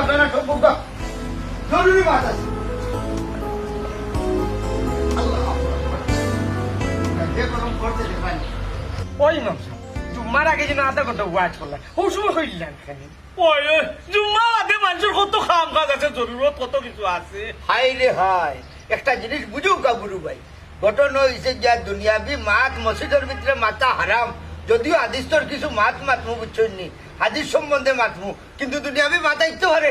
আপনারা সব ওকা জরুরি মাছ আছে। আল্লাহ। যে কোনো করতে দেবেন ওই মামসা জুম্মার আগে যেন আধা ঘণ্টা ওয়াচ করলাম ও সময় হইলাম খালি ওই জুম্মা বাদে মানুষের কত কাম কাজ আছে জরুরত কত কিছু আছে। হাই রে হাই একটা জিনিস বুঝুক গুরু ভাই ঘটনা হয়েছে যা দুনিয়াবি মাত মসজিদের ভিতরে মাতা হারাম। যদিও আদিস্তর কিছু মাত মাতমু বুঝছেন নি হাদিস সম্বন্ধে মাতমু কিন্তু দুনিয়াবি মাতাইতে পারে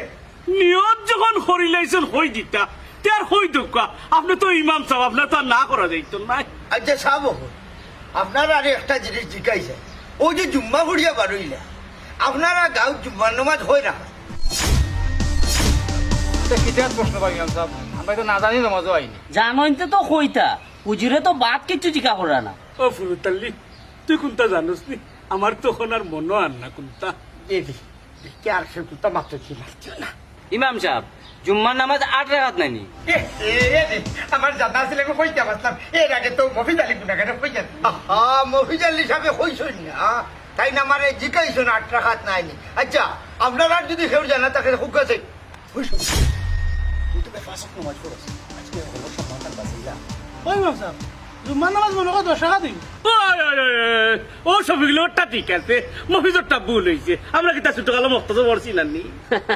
নিয়ত যখন হরিলাইছেন হই দিতা তার হই দোকা আপনি তো ইমাম সাহেব আপনার তো না করা যাইতো না আচ্ছা সাব আপনারা আর একটা জিনিস জিজ্ঞাইছে ও যে জুম্মা ঘুরিয়া বারইলা আপনারা গাঁও জুম্মা নমাজ হয় না। প্রশ্ন পাই ইমাম সাহেব? আমরা তো না জানি নমাজও আইনি জানইতে তো কইতা হুজুরে তো বাদ কিছু জিকা করে না। ও ফুরুতাল্লি তুই কোনটা জানোস নি? আমার তখন আর মনও আর না কোনটা। আর সে কুত্তা মাত্র ছিল? না ইমাম সাহেব জুম্মার নামাজ আট রাখাত নাইনি আমার জানা ছিল আমি কইতে পারতাম এর আগে তো মফিজ আলী কইতেন আহা মফিজাল হিসাবে হইছই না? তাই না আমার জিজ্ঞাইছো না আট রাখাত নাইনি আচ্ছা আপনারা আর যদি কেউ জানা তাকে হুক আছে ওই মামসা জুম্মার নামাজ মনে করো দশ টাকা দিন ওই, ওই, ওই, ওই, ও সবগুলো ওটা ঠিক আছে। মফিজরটা ভুল হয়েছে আমরা কি তার ছোট কালো মক্ত তো পড়ছি না নি?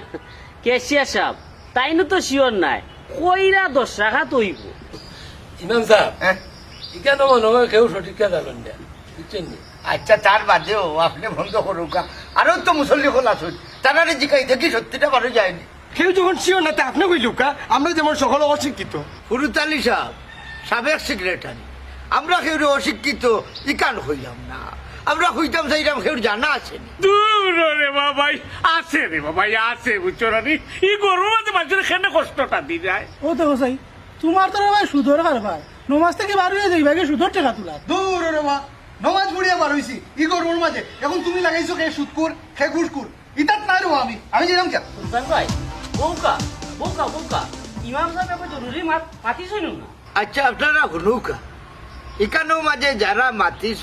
কেশিয়া সাহেব তাইনো তো শিওর নাই। কইরা দশ ইমাম সাহেব হ্যাঁ? মনে হয় কেউ জানেন না। বুঝছেন? আচ্ছা তার বাদেও আপনি বন্ধ করুক। আরও তো মুসল্লি খোলা আসুন তারা জিজ্ঞাই দেখি সত্যিটা ভালো যায়নি কেউ যখন শিও না তা আপনি কইলুক কা? আমরা যেমন সকল অশিক্ষিত। ফুরুতালি সাহেব সাবেক সেক্রেটারি আমরা কেউ অশিক্ষিত ইকান হইলাম না। আমরা হইতাম সেইরাম কেউ জানা আছে দূর রে বাবাই আছে রে বাবাই আছে বুঝছ না নি? ই গরু মাঝে মানুষের এখানে কষ্টটা দি যায়। ও তো হোসাই তোমার তো ভাই সুদর কারবার। নমাজ থেকে বার হয়ে যাই ভাগে সুদর টাকা তোলা। দূর রে মা নমাজ পড়িয়া বার হইছি ই করবোর মাঝে। এখন তুমি লাগাইছো কে সুদকুর খে ঘুষকুর? ইতাত নাই রে আমি আমি যেরাম কে? সুলতান ভাই বউকা বউকা বউকা ইমাম সাহেব জরুরি মাত মাতিছ না? আচ্ছা আপনারা হনুকা। এখানেও মাঝে যারা মাতিস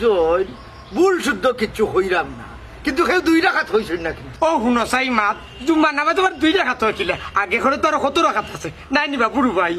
ভুল শুদ্ধ কিছু হইলাম না। কিন্তু সেই দুই রাখাত হয়েছিল না কিন্তু। ও শুনো চাই মাত জুম্মা নামে তোমার দুই রাখাত হয়েছিল। আগে করে তো আর কত রাখাত আছে? নাই নিবা পুরু ভাই।